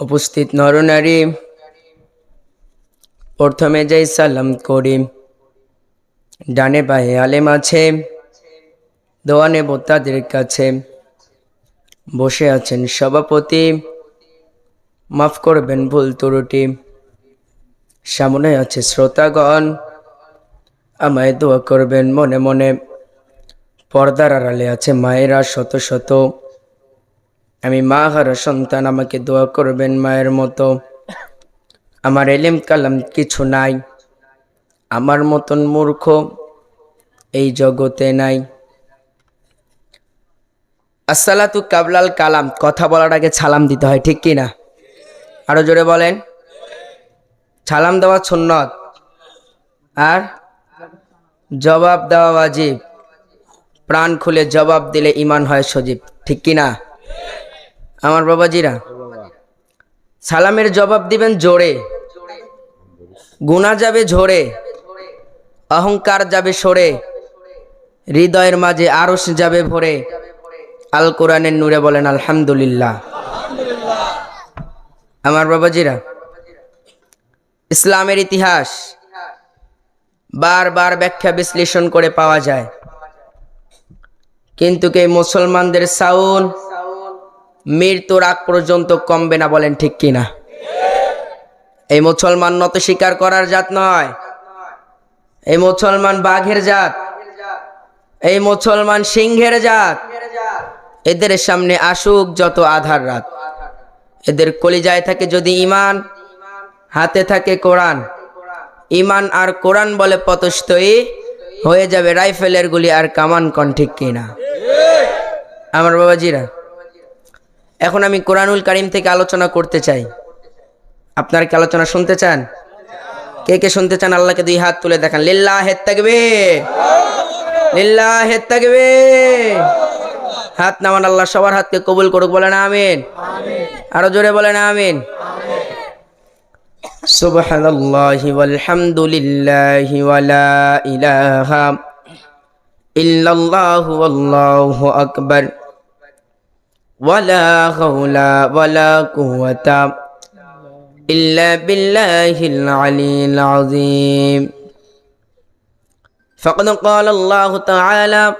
উপস্থিত নরনারী। প্রথমে যাই সালাম করি। ডানে বাহে আলেম আছে, দোয়া নেব তাদের কাছে। বসে আছেন সভাপতি, মাফ করবেন ভুল ত্রুটি। সামনে আছে শ্রোতাগণ, আমায় দোয়া করবেন মনে মনে। পর্দার আড়ালে আছে মায়েরা শত শত। আমি মা হারা সন্তান, আমাকে দোয়া করবেন মায়ের মতো। আমার এলেম কালাম কিছু নাই। আমার মতন মূর্খ এই জগতে নাই। আসসালাতু কাবলাল কালাম, কথা বলার আগে ছালাম দিতে হয়, ঠিক কি না আরও জোরে বলেন। ছালাম দেওয়া সুন্নত। আর জবাব দেওয়া ওয়াজিব। প্রাণ খুলে জবাব দিলে ইমান হয় সজীব, ঠিক কি না আমার বাবাজিরা সালামের জবাব দিবেন জোরে। গুণা যাবে ঝরে। অহংকার যাবে সরে। হৃদয়ের মাঝে আরস যাবে ভরে। আল কোরআনের নূরে বলেন, আলহামদুলিল্লাহ। আমার বাবাজিরা ইসলামের ইতিহাস বারবার ব্যাখ্যা বিশ্লেষণ করে পাওয়া যায়। কিন্তু কে মুসলমানদের সাউন মৃত্যুর আগ পর্যন্ত কমবে না বলেন ঠিক কিনা? এই মুসলমান নত স্বীকার করার জাত নয়। এই মুসলমান বাঘের জাত। এই মুসলমান সিংহের জাত। এদের সামনে আসুক যত আধার রাত। এদের কলিজায় থাকে যদি ইমান হাতে থাকে কোরআন। ইমান আর কোরআন বলে পতস্তই হয়ে যাবে রাইফেলের গুলি আর কামান কন ঠিক কিনা? আমার বাবাজিরা এখন আমি কোরআনুল কারিম থেকে আলোচনা করতে চাই আপনার কি আলোচনা শুনতে চান কে কে শুনতে চান আল্লাহকে দুই হাত তুলে দেখান লিল্লাহ হেদ থাকবে লিল্লাহ হেদ থাকবে হাত নামান আল্লাহ সবার হাতকে কবুল করুক বলেন আমিন আরো জোরে বলেন আমিন سبحان الله والحمد لله ولا إله إلا الله والله أكبر ولا حول ولا قوة إلا بالله العلي العظيم. فقد قال الله تعالى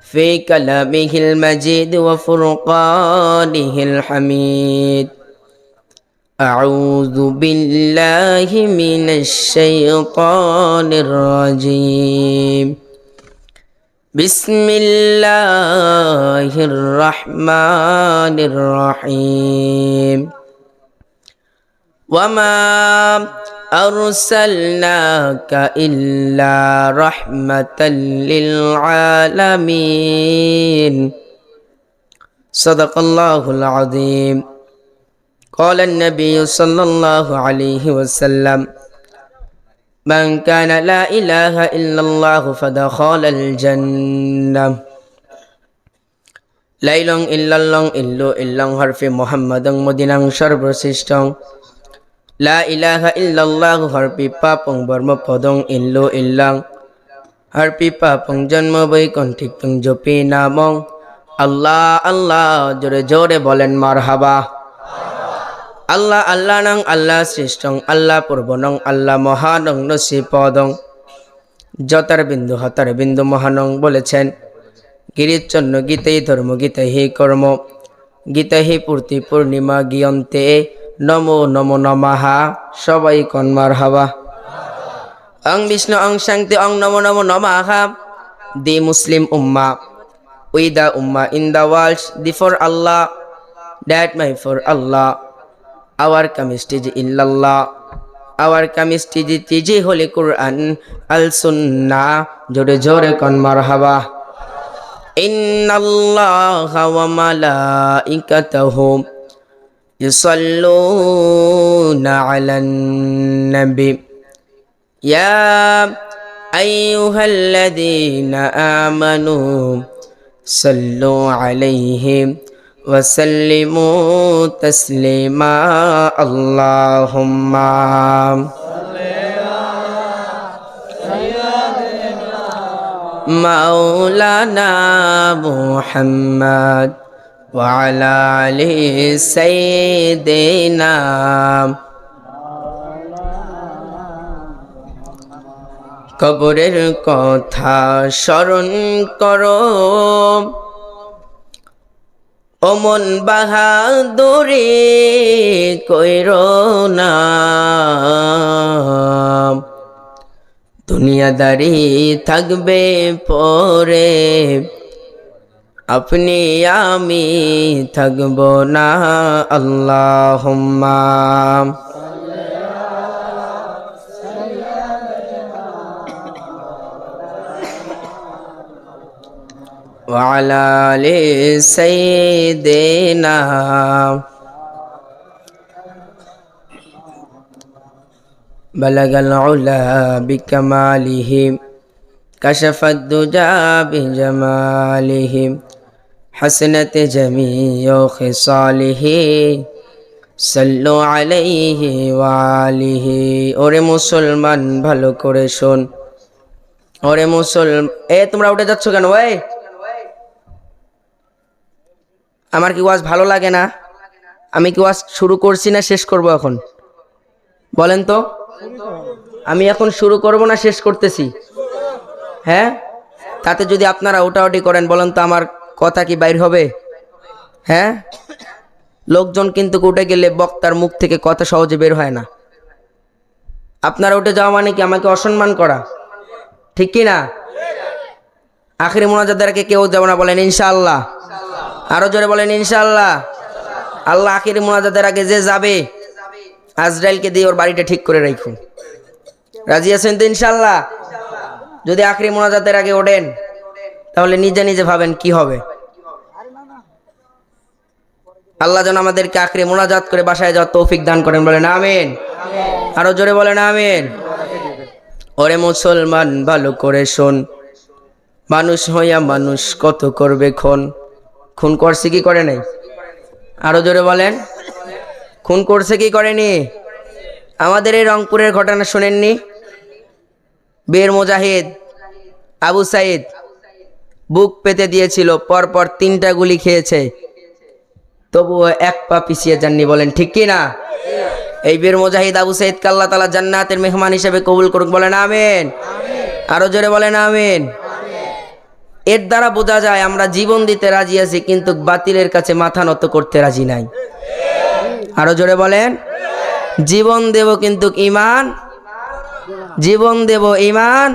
في كلامه المجيد وفرقانه الحميد أعوذ بالله من الشيطان الرجيم. بسم الله الرحمن الرحيم وما أرسلناك إلا رحمة للعالمين صدق الله العظيم قال النبي صلى الله عليه وسلم من كان لا إله إلا الله فدخل الجنة লাইলং ইল্লাল্লং ইল্লু ইল্লং হরফে মোহাম্মদং মদিনাং সর্বশ্রেষ্ঠং লা ইলাহা ইল্লাল্লাহু হরপি পাপং বর্ম পদং ইল্লু ইল্লাং হরপি পাপং জন্ম বৈকণ্ঠিক তুং জপি নামং আল্লাহ আল্লাহ জোরে জোরে বলেন মারহাবা আল্লাহ আল্লাহ নং, আল্লাহ শ্রেষ্ঠং আল্লাহ পূর্বনং আল্লাহ মহানং নসি পদং যতার বিন্দু হতার বিন্দু মহানং বলেছেন। গিরিচ্ছন্ন গীতেই ধর্ম গীতে হি কর্ম। গীতে হি পূর্তি পূর্ণিমা গিয়ন্তে। নমো নমো নমাহা, সবাই কন্মার হাবা অং বিষ্ণু, অং শান্তি, অং নমো নমো নমাহা। দি মুসলিম উম্মা। We the Umma in the world the for Allah. That my for Allah. Chemistry illallah our chemistry tiji holy quran al sunnah jore jore kon marhaba inna allaha wa malaikatahu yusalluna ala nabi ya ayyuhalladhina amanu sallu alayhim وسلموا تسليما اللهم مولانا محمد وعلى آل سيدنا কবরের কথা স্মরণ করো অমন বাহাদুরি কইর না। দুনিয়াদারি থাকবে পরে আপনি আমি থাকব না আল্লাহ وعلى آل سيدنا بلغ العلا بكماله كشف الدجى بجماله حسنت جميع خصاله সাল্লু আলাইহি ওয়ালিহি ওরে মুসলমান ভালো করে শোন ওরে মুসলমান এ তোমরা উঠে যাচ্ছ কেন ভাই আমার কি ওয়াজ ভালো লাগে না? আমি কি ওয়াজ শুরু করছি না শেষ করব এখন? বলেন তো। আমি এখন শুরু করব না শেষ করতেছি? হ্যাঁ? তাতে যদি আপনারা ওটাওটি করেন, বলেন তো আমার কথা কি বাইর হবে? হ্যাঁ? লোকজন কিন্তু উঠে গেলে বক্তার মুখ থেকে কথা সহজে বের হয় না। আপনারা উঠে যাওয়া মানে কি আমাকে অসম্মান করা? ঠিক কি না? আখেরি মোনাজাদারকে কেউ যাবে না বলেন, ইনশাআল্লাহ। আরও জোরে বলেন ইনশাল্লাহ আল্লাহ আখেরি মোনাজাদের আগে যে যাবে, আজরাইলকে দিয়ে ওর বাড়িটা ঠিক করে রাখুন। রাজি আছেন তো ইনশাল্লাহ যদি আখরি মোনাজাতের আগে ওঠেন, তাহলে নিজে নিজে ভাবেন কি হবে। আল্লাহ যেন আমাদেরকে আখরি মোনাজাত করে বাসায় যাওয়ার তৌফিক দান করেন, বলেন আমিন। আরও জোরে বলেন, আমিন। ওরে মুসলমান, ভালো করে শোন। মানুষ হইয়া মানুষ কত করবে খুন খুন করছে কি করে নাই? আরও জোরে বলেন। খুন করছে কি করেনি? আমাদের এই রংপুরের ঘটনা শোনেননি? বীর মুজাহিদ, আবু সাইদ বুক পেতে দিয়েছিল, পরপর তিনটা গুলি খেয়েছে। তবুও এক পা পিছিয়ে যাননি বলেন, ঠিক কি না? এই বীর মুজাহিদ, আবু সাইদ কাল্লা তালা জান্নাতের মেহমান হিসেবে কবুল করুক বলেন, আমিন। আরও জোরে বলেন, আমিন। এর দ্বারা বোঝা যায় আমরা জীবন দিতে রাজি আছি, কিন্তু বাতিলের কাছে মাথা নত করতে রাজি নাই। আরও জোরে বলেন। জীবন দেব কিন্তু ইমান, জীবন দেব ইমান।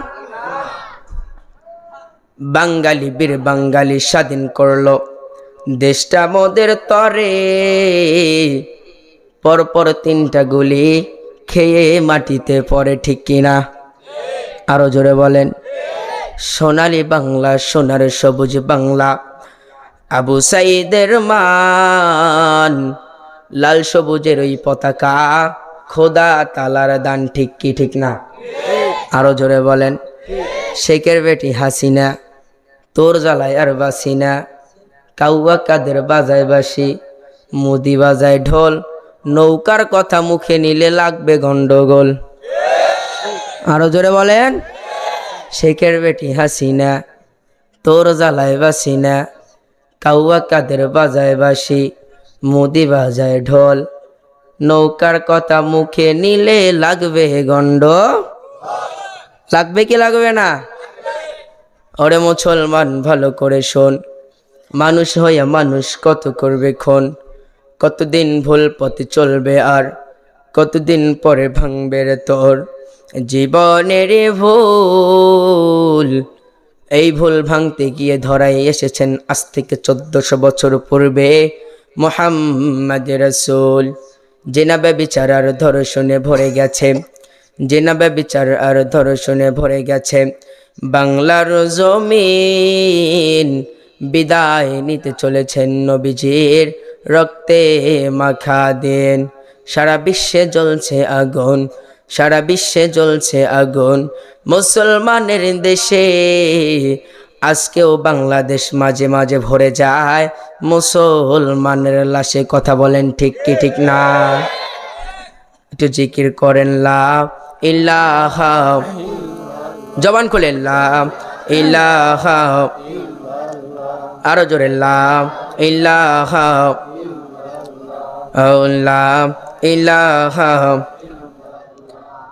বাঙালি বীর বাঙালি স্বাধীন করল দেশটা মোদের তরে। পরপর তিনটা গুলি খেয়ে মাটিতে পড়ে ঠিক কিনা? আরও জোরে বলেন। সোনালি বাংলা, সোনার সবুজ বাংলা। আবু সাইদের মান, লাল সবুজের ওই পতাকা। খোদা তালার দান ঠিক কি ঠিক না? আরও জোরে বলেন, শেখের বেটি হাসিনা, তোর জ্বালায় আর বাসিনা। কাউয়া কাদের বাজায় বাসি মুদি বাজায় ঢোল। নৌকার কথা মুখে নিলে লাগবে গন্ডগোল। আরও জোরে বলেন শেখের বেটি হাসিনা, তোর জ্বালায় বাসিনা, কাউয়া কাদের বাজায় বাসি মুদি বাজায় ঢোল, নৌকার কথা মুখে নিলে লাগবে গন্ড। লাগবে কি লাগবে না? ওরে মুসলমান, ভালো করে শোন। মানুষ হইয়া মানুষ কত করবে ক্ষণ? কতদিন ভুল পথে চলবে আর? কতদিন পরে ভাঙবে রে তোর? জীবনের ভুল। এই ভুল ভাঙতে গিয়ে ধরাই এসেছেন আজ থেকে চোদ্দশো বছর পূর্বে মোহাম্মদ রসুল। জেনাবে বিচার আর ধর্ষণে ভরে গেছে। জেনাবে বিচার আর ধর্ষণে ভরে গেছে। বাংলার জমিন বিদায় নিতে চলেছেন নবীজির রক্তে মাখা দেন। সারা বিশ্বে জ্বলছে আগুন। সারা বিশ্বে জ্বলছে আগুন। মুসলমানের দেশে আজকেও বাংলাদেশ মাঝে মাঝে ভরে যায়। মুসলমানের লাশে কথা বলেন ঠিক কি ঠিক না? একটু জিকির করেন লাভ ইল্লাহা জবান খুলেন লাভ ইল্লাহা আরও জোরে লাম ইলাহা। ও লাম ইলাহা।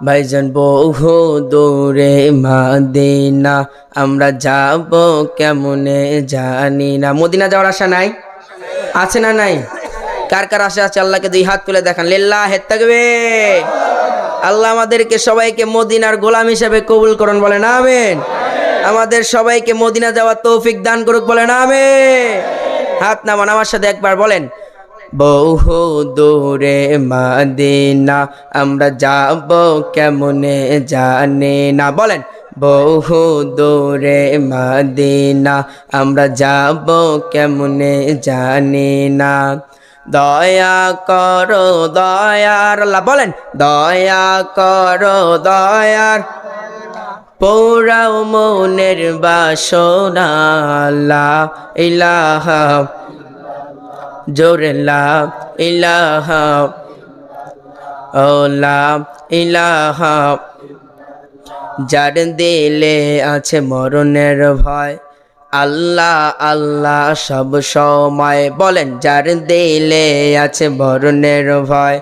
ভাইজান, বহু দূরে মাদিনা, আমরা যাব কেমনে জানি না। মদিনা যাওয়ার আশা নাই? আছে না নাই? কার কার আশা আছে? আল্লাহকে দুই হাত তুলে দেখান। লিল্লাহ হেদ থাকবে আল্লাহ আমাদেরকে সবাইকে মদিনার গোলাম হিসেবে কবুল করুন, বলেন আমেন। আমাদের সবাইকে মদিনা যাওয়ার তৌফিক দান করুক, বলেন আমেন। হাত নামান আমার সাথে একবার বলেন বহু দূরে মাদিনা, আমরা যাব কেমনে জানে না। বলেন বহু দূরে মাদিনা, আমরা যাব কেমনে জানি না। দয়া করো দয়ার, আল্লাহ বলেন, দয়া করো দয়ার পৌরাও মনের বাসনা ইলাহা জোরে ইলাহা ও লা ইলাহা। যার দিলে আছে মরণের ভয়। আল্লাহ আল্লাহ সব সময় বলেন, যার দিলে আছে মরণের ভয়।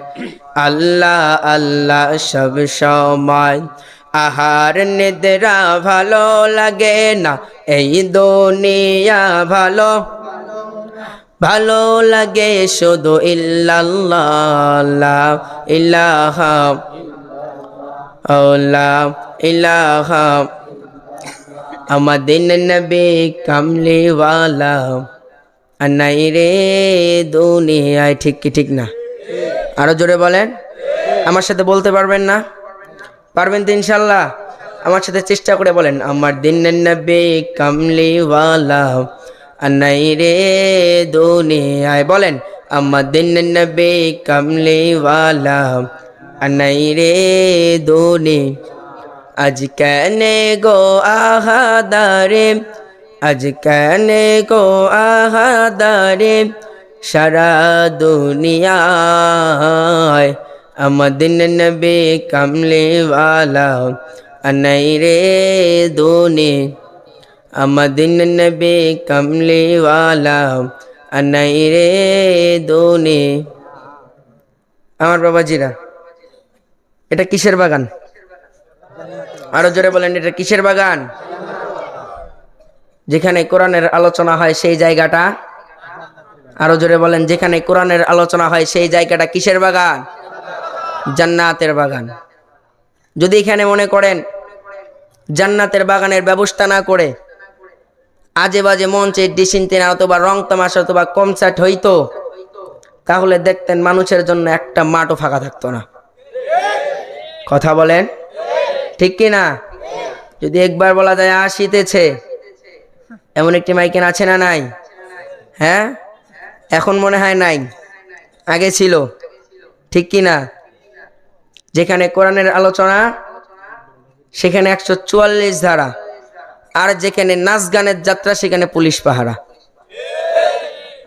আল্লাহ আল্লাহ সব সময়। আহার নিদ্রা ভালো লাগে না, এই দুনিয়া ভালো। ভালো লাগে শুধু ইল্লাল্লাহ ইলাহা আল্লাহ ইলাহা। আমাদের নবী কামলিওয়ালা নাই রে দুনিয়ায়, ঠিক কি ঠিক না? আরও জোরে বলেন। আমার সাথে বলতে পারবেন না? পারবেন তো ইনশাল্লাহ। আমার সাথে চেষ্টা করে বলেন, আমার দিন নবী কামলিওয়ালা নাই রে দুনিয়ায়। বলেন আমার দিন নবী কামলিওয়ালা। নাই রে দুনি, আজ কেনে গো আহাদারে? আজ কেনে গো আহাদারে? সারা দুনিয়ায় আমাদিন নবী কামলিওয়ালা। নাই রে দুনি আমাদিন নবী কামলিওয়ালা নাই রে দুনি আমার বাবাজিরা, এটা কিসের বাগান? আরও জোরে বলেন, এটা কিসের বাগান? যেখানে কোরআনের আলোচনা হয় সেই জায়গাটা? আরও জোরে বলেন, যেখানে কোরআনের আলোচনা হয় সেই জায়গাটা কিসের বাগান? জান্নাতের বাগান। যদি এখানে মনে করেন, জান্নাতের বাগানের ব্যবস্থা না করে আজে বাজে মঞ্চে ডিসিনতেনা অথবা রং তামাশা অথবা কনসার্ট হইতো, তাহলে দেখতেন মানুষের জন্য একটা মাঠও ফাঁকা থাকতো না। কথা বলেন? ঠিক কি না? যদি একবার বলা যায় আসিতেছে এমন একটি মাইকেন আছে না নাই? হ্যাঁ? এখন মনে হয় নাই। আগে ছিল। ঠিক কি না? যেখানে কোরআনের আলোচনা, সেখানে একশো চুয়াল্লিশ ধারা। আর যেখানে নাচ গানের যাত্রা, সেখানে পুলিশ পাহারা।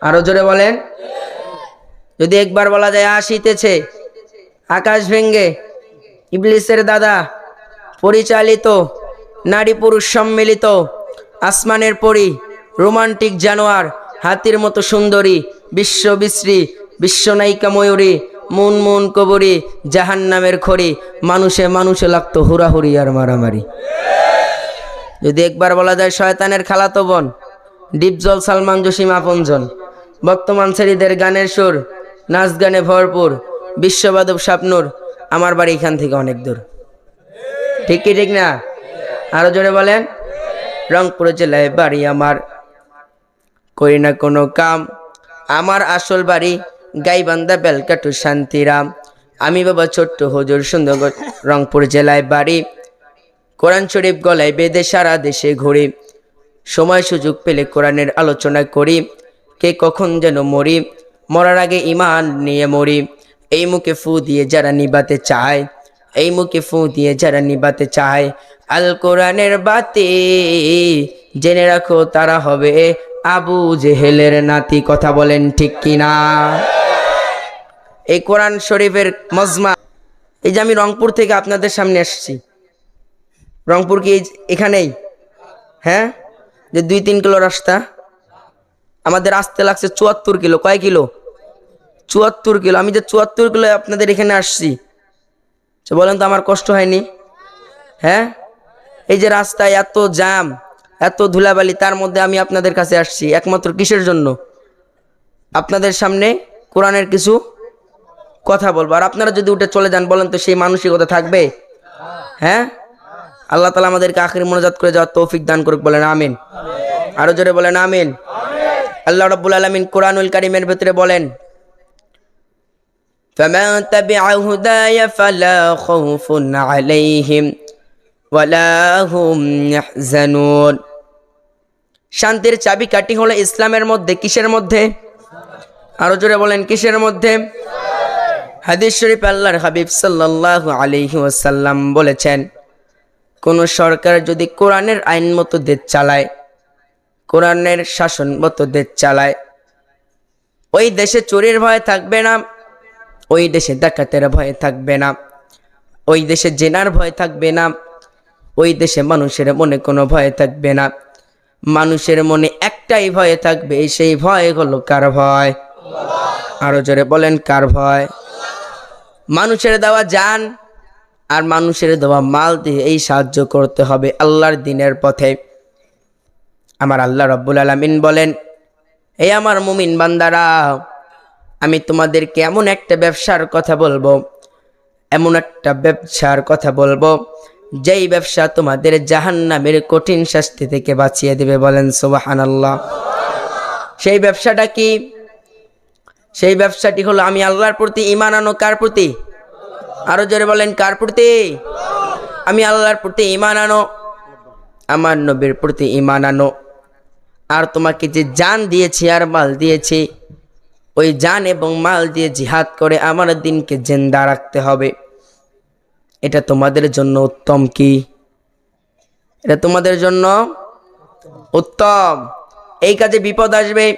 আরও জোরে বলেন। যদি একবার বলা যায় আসিতেছে আকাশ ভেঙ্গে, ইবলিসের দাদা, পরিচালিত, নারী পুরুষ সম্মিলিত, আসমানের পরি, রোমান্টিক জানোয়ার, হাতির মতো সুন্দরী, বিশ্ব বিশ্রী বিশ্বনায়িকা ময়ূরী, মুন মুন কবরী জাহান নামের খড়ি, মানুষে মানুষে লাগতো হুড়াহুড়ি আর মারামারি। যদি একবার বলা যায় শয়তানের খালাতো বোন ডিপজল সালমান জসিম আপনজন বর্তমান ছেড়িদের গানের সুর, নাচ গানে ভরপুর, বিশ্ববাদব স্বপ্নুর আমার বাড়ি এখান থেকে অনেক দূর। ঠিক কি, ঠিক না? আরও জোরে বলেন। রংপুর জেলায় বাড়ি আমার, করি না কোনো কাম। আমার আসল বাড়ি গাইবান্ধা বেলকাটু শান্তিরাম। আমি বাবা ছোট্ট হজুর সুন্দরগঞ্জ রংপুর জেলায় বাড়ি। কোরআন শরীফ গলায় বেদে সারা দেশে ঘুরি। সময় সুযোগ পেলে কোরআনের আলোচনা করি। কে কখন যেন মরি। মরার আগে ইমান নিয়ে মরি। এই মুখে ফু দিয়ে যারা নিবাতে চায়, এই মুখে ফু দিয়ে যারা নিবাতে চায়, আল কোরআনের বাতি জেনে রাখো তারা হবে আবু জেহেলের নাতি। কথা বলেন ঠিক কিনা এই কোরআন শরীফের মজমা। এই যে আমি রংপুর থেকে আপনাদের সামনে আসছি। রংপুর কি এখানেই? হ্যাঁ? যে দুই তিন কিলো রাস্তা। আমাদের আসতে লাগছে চুয়াত্তর কিলো। কয় কিলো? চুয়াত্তর কিলো। আমি যে চুয়াত্তর কিলো আপনাদের এখানে আসছি। তো বলেন তো, আমার কষ্ট হয়নি। হ্যাঁ? এই যে রাস্তায় এত জ্যাম, এত ধুলাবালি, তার মধ্যে আমি আপনাদের কাছে আসছি, একমাত্র কিসের জন্য? আপনাদের সামনে কোরআনের কিছু কথা বলব। আর আপনারা যদি উঠে চলে যান, বলেন তো সেই মানসিকতা থাকবে? হ্যাঁ? আল্লাহ তালা আমাদেরকে আখের মনোজাত করে যাওয়ার তৌফিক দান করুক বলেন আমিন আরো জোরে বলেন আমিন আল্লাহ রব্বুল আলমিন কোরআনুল কারিমের ভেতরে বলেন فمن تبع هداي فلا خوف عليهم ولا هم يحزنون শান্তির চাবিকাঠি হলো ইসলামের মধ্যে কিসের মধ্যে আরো জোরে বলেন কিসের মধ্যে হাদিস শরীফ আল্লাহর হাবিব সাল্লাল্লাহু আলাইহি ওয়াসাল্লাম বলেছেন কোন সরকার যদি কোরআনের আইন মতো দেশ চালায়, কোরআনের শাসন মতো দেশ চালায়, ওই দেশে চোরের ভয় থাকবে না, ওই দেশে ডাকাতের ভয় থাকবে না, ওই দেশে জেনার ভয় থাকবে না, ওই দেশে মানুষের মনে কোনো ভয় থাকবে না। মানুষের মনে একটাই ভয় থাকবে, সেই ভয় হলো কার ভয়? আরও জোরে বলেন, কার ভয়? মানুষের দেওয়া যান আর মানুষের দেওয়া মাল দিয়ে এই সাহায্য করতে হবে আল্লাহর দিনের পথে। আমার আল্লাহ রব্বুল আলমিন বলেন এই আমার মুমিন বান্দারা, আমি তোমাদেরকে এমন একটা ব্যবসার কথা বলব, এমন একটা ব্যবসার কথা বলব, যেই ব্যবসা তোমাদের জাহান্নামের কঠিন শাস্তি থেকে বাঁচিয়ে দেবে। বলেন সোবাহান আল্লাহ সেই ব্যবসাটা কি? সেই ব্যবসাটি হলো, আমি আল্লাহর প্রতি ইমান আনো কার প্রতি? আরও জোরে বলেন, কার প্রতি? আমি আল্লাহর প্রতি ইমান আনো, আমার নবীর প্রতি ইমান আনো। আর তোমাকে যে জান দিয়েছি, আর মাল দিয়েছি, ওই জান এবং মাল দিয়ে জিহাদ করে আমার দিনকে জেন্দা রাখতে হবে। এটা তোমাদের জন্য উত্তম কি? এটা তোমাদের জন্য উত্তম। এই কাজে বিপদ আসবে,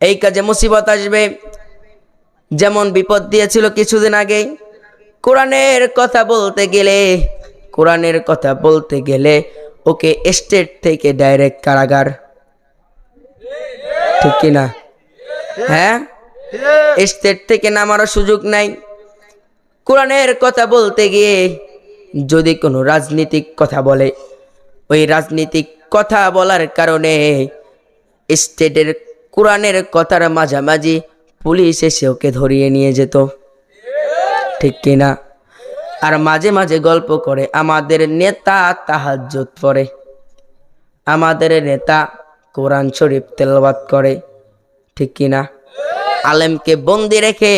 এই কাজে মুসিবত আসবে। যেমন বিপদ দিয়েছিল কিছুদিন আগে কোরআনের কথা বলতে গেলে, কোরআনের কথা বলতে গেলে ওকে স্টেট থেকে ডাইরেক্ট কারাগার। ঠিক কিনা হ্যাঁ? স্টেট থেকে নামারও সুযোগ নাই। কোরআনের কথা বলতে গিয়ে যদি কোনো রাজনীতিক কথা বলে, ওই রাজনীতিক কথা বলার কারণে স্টেটের কোরআনের কথার মাঝামাঝি পুলিশ এসে ওকে ধরিয়ে নিয়ে যেত। ঠিক কিনা? আর মাঝে মাঝে গল্প করে, আমাদের নেতা তাহাজ্জুদ পড়ে। আমাদের নেতা কোরআন শরীফ তেলবাদ করে, ঠিক কিনা? আলেমকে বন্দি রেখে,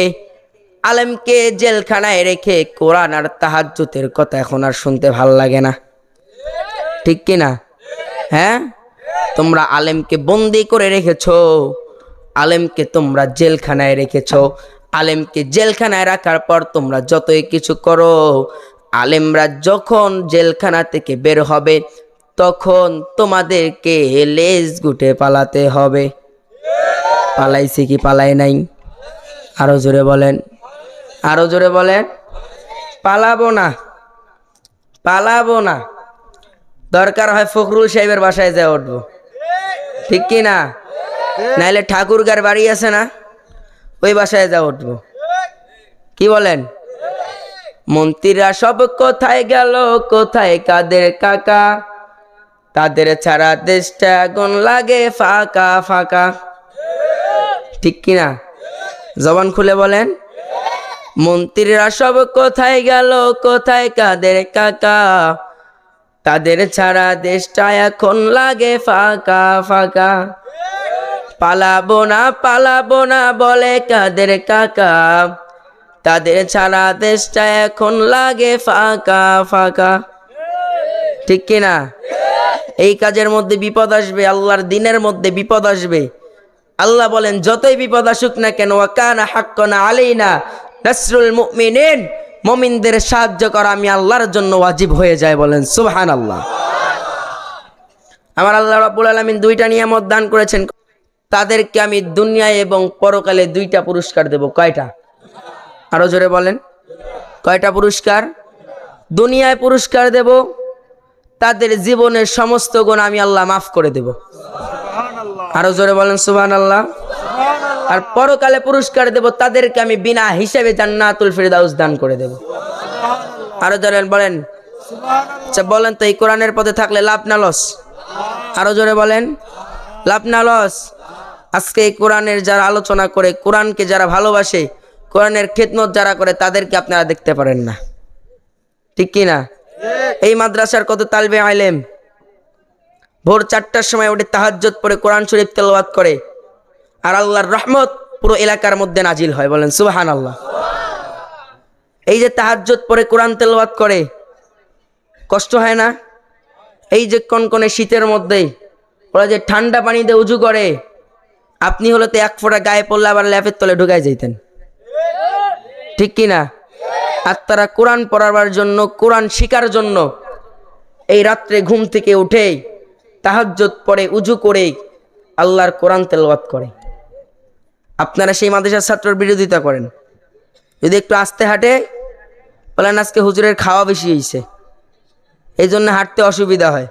আলেমকে জেলখানায় রেখে কোরআন আর তাহাজ্জুতের কথা এখন আর শুনতে ভালো লাগে না। ঠিক কিনা? হ্যাঁ? তোমরা আলেমকে বন্দি করে রেখেছো, আলেমকে তোমরা জেলখানায় রেখেছো আলেমকে জেলখানায় রাখার পর তোমরা যতই কিছু করো, আলেমরা যখন জেলখানা থেকে বের হবে, তখন তোমাদেরকে লেজ গুটে পালাতে হবে। পালাইছে কি পালাই নাই? আরও জোরে বলেন। আরও জোরে বলেন। পালাবো না। পালাবো না। দরকার হয় ফখরুল সাহেবের বাসায় যা উঠবো। ঠিক কি না? নাইলে ঠাকুরগার বাড়ি আছে না? ওই বাসায় যা উঠবো কি বলেন? মন্ত্রীরা সব কোথায় গেল, কোথায় কাদের কাকা? তাদের ছাড়া দেশটা আগুন লাগে ফাঁকা ফাঁকা। ঠিক কিনা জবান খুলে বলেন। মন্ত্রীরা সব কোথায় গেল, কোথায় কাদের কাকা? তাদের ছাড়া দেশটা এখন লাগে ফাঁকা ফাঁকা। পালাবো না পালাবো না বলে কাদের কাকা। তাদের ছাড়া দেশটা এখন লাগে ফাঁকা ফাঁকা। ঠিক কিনা এই কাজের মধ্যে বিপদ আসবে, আল্লাহর দিনের মধ্যে বিপদ আসবে। আল্লাহ বলেন, যতই বিপদ আসুক না কেন ওয়াকানা হাক্কনা আলাইনা নাসরুল মুমিনিন। মমিনদের সাহায্য করা আমি আল্লাহর জন্য ওয়াজিব হয়ে যায় বলেন সুবহান আল্লাহ আমার আল্লাহ রাব্বুল আলামিন দুইটা নিয়ামত দান করেছেন। তাদেরকে আমি দুনিয়ায় এবং পরকালে দুইটা পুরস্কার দেব। কয়টা? আরও জোরে বলেন। কয়টা পুরস্কার? দুনিয়ায় পুরস্কার দেব তাদের জীবনের সমস্ত গুণ আমি আল্লাহ মাফ করে দেব। আরও জোরে বলেন সুবহান আল্লাহ আর পরকালে পুরস্কার দেব তাদেরকে আমি বিনা হিসেবে জান্নাতুল ফিরদাউস দান করে দেব। আরও জোরে বলেন। আচ্ছা বলেন তো এই কোরআনের পথে থাকলে লাভ না লস? আরও জোরে বলেন। লাভ না লস? আজকে এই কোরআনের যারা আলোচনা করে, কোরআনকে যারা ভালোবাসে, কোরআনের খেদমত যারা করে, তাদেরকে আপনারা দেখতে পারেন না। ঠিক কি না? এই মাদ্রাসার কত তালবে আইলেম ভোর চারটার সময় ওঠে তাহাজ্জত পরে কোরআন শরীফ তেলাওয়াত করে, আর আল্লাহর রহমত পুরো এলাকার মধ্যে নাজিল হয়। বলেন সুবাহান আল্লাহ এই যে তাহাজ্জত পরে কোরআন তেলাওয়াত করে, কষ্ট হয় না? এই যে কনকনে শীতের মধ্যে, ওরা যে ঠান্ডা পানি দিয়ে উজু করে আপনি হলো তো এক ফোঁটা গায়ে পড়লে আবার ল্যাপের তলে ঢুকাই যেতেন ঠিক কি না? আর তারা কোরআন পড়াবার জন্য, কোরআন শিকার জন্য এই রাত্রে ঘুম থেকে উঠে তাহাজ্জত পরে উজু করে আল্লাহর কোরআন তেলাওয়াত করে। আপনারা সেই মাদ্রাসার ছাত্রর বিরোধিতা করেন। যদি একটু আস্তে হাঁটে, বলেন আজকে হুজুরের খাওয়া বেশি হয়েছে এই জন্য হাঁটতে অসুবিধা হয়।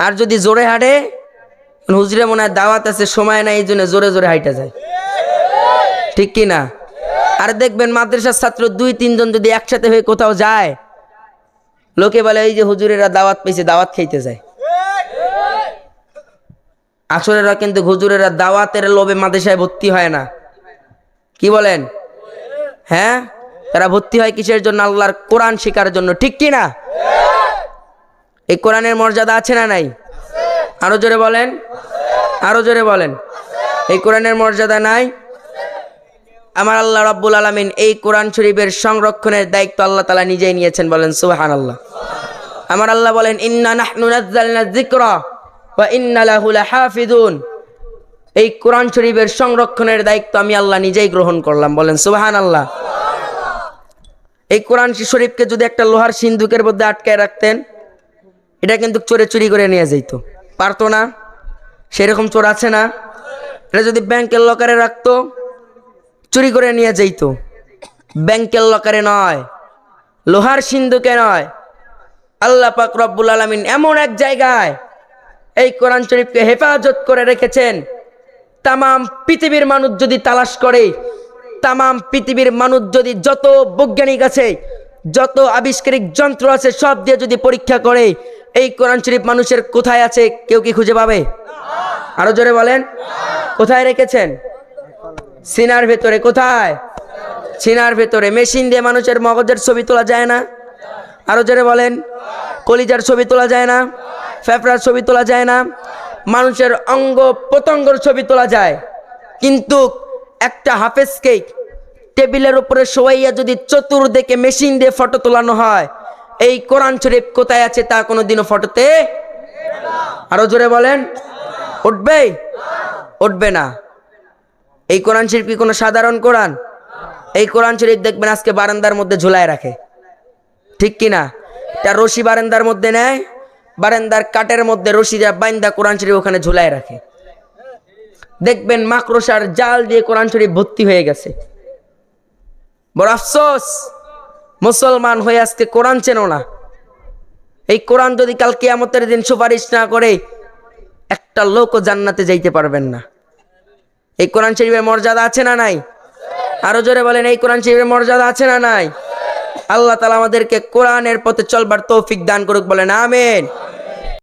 আর যদি জোরে হাঁটে হুজুরে মনে হয় দাওয়াত আছে, সময় নাই, এই জন্য জোরে জোরে হাইটা যায়। ঠিক কি না? আর দেখবেন মাদ্রাসার ছাত্র দুই, তিনজন যদি একসাথে হয়ে কোথাও যায়, লোকে বলে, এই যে হুজুরেরা দাওয়াত পেয়েছে দাওয়াত খাইতে যায়। আসরেরা কিন্তু হুজুরেরা দাওয়াতের লোভে মাদ্রাসায় ভর্তি হয় না। কি বলেন? হ্যাঁ? তারা ভর্তি হয় কিসের জন্য? আল্লাহর কোরআন শেখার জন্য। ঠিক কি না? এই কোরআনের মর্যাদা আছে না নাই? আরও জোরে বলেন। আরও জোরে বলেন। এই কোরআনের মর্যাদা নাই। আমার আল্লাহ রব্বুল আলামিন এই কোরআন শরীফের সংরক্ষণের দায়িত্ব আল্লাহ তালা নিজেই নিয়েছেন বলেন সুবহান আল্লাহ আমার আল্লাহ বলেন, ইন্না নাহনু নাজ্জালনা যিকরা ওয়া ইন্না এই কোরআন শরীফের সংরক্ষণের দায়িত্ব আমি আল্লাহ নিজেই গ্রহণ করলাম বলেন সুবহান আল্লাহ এই কোরআন শরীফকে যদি একটা লোহার সিন্ধুকের মধ্যে আটকায় রাখতেন, এটা কিন্তু চোরে চুরি করে নিয়ে যেত পারতো না, সেরকম চোর আছে না। এটা যদি ব্যাংকের লকারে রাখতো, চুরি করে নিয়ে যেত ব্যাংকের লকারে নয়, লোহার সিন্ধুকে নয়। আল্লাহ পাক রব্বুল আলমিন এমন এক জায়গায় এই কোরআন শরীফকে হেফাজত করে রেখেছেন। তামাম পৃথিবীর মানুষ যদি তালাশ করে, তামাম পৃথিবীর মানুষ যদি যত বৈজ্ঞানিক আছে, যত আবিষ্কারিক যন্ত্র আছে, সব দিয়ে যদি পরীক্ষা করে এই কোরআন শরীফ মানুষের কোথায় আছে? কেউ কি খুঁজে পাবে? আরও জোরে বলেন। কোথায় রেখেছেন? সিনার ভেতরে। কোথায়? সিনার ভেতরে। মেশিন দিয়ে মানুষের মগজের ছবি তোলা যায় না। আরও জোরে বলেন। কলিজার ছবি তোলা যায় না। ফেফড়ার ছবি তোলা যায় না। মানুষের অঙ্গ প্রত্যঙ্গর ছবি তোলা যায়। কিন্তু একটা হাফেজ কেক টেবিলের উপরে শোয়াইয়া যদি চতুর্দিকে মেশিন দিয়ে ফটো তোলানো হয় এই কোরআন শরীফ কোথায় আছে তা কোনোদিনও ফটোতে? আরও জোরে বলেন। উঠবে? উঠবে না। এই কোরআন শরীফ কি কোনো সাধারণ কোরআন? এই কোরআন শরীফ দেখবেন আজকে বারান্দার মধ্যে ঝুলায় রাখে। ঠিক কি না? এটা রশি বারান্দার মধ্যে নেয়, বারান্দার কাঠের মধ্যে রশি যা বাইন্দা কোরআন শরীফ ওখানে ঝুলায় রাখে। দেখবেন মাকড়সার জাল দিয়ে কোরআন শরীফ ভর্তি হয়ে গেছে। বড় আফসোস! মুসলমান হয়ে আজকে কোরআন চেনো না। এই কোরআন যদি কাল কেয়ামতের দিন সুপারিশ না করে, একটা লোকও জান্নাতে যাইতে পারবেন না। এই কোরআন শরীফের মর্যাদা আছে না নাই? আরও জোরে বলেন, এই কোরআন শরীফের মর্যাদা আছে না নাই? আল্লাহ তালা আমাদেরকে কোরআনের পথে চলবার তৌফিক দান করুক, বলেন, আমেন।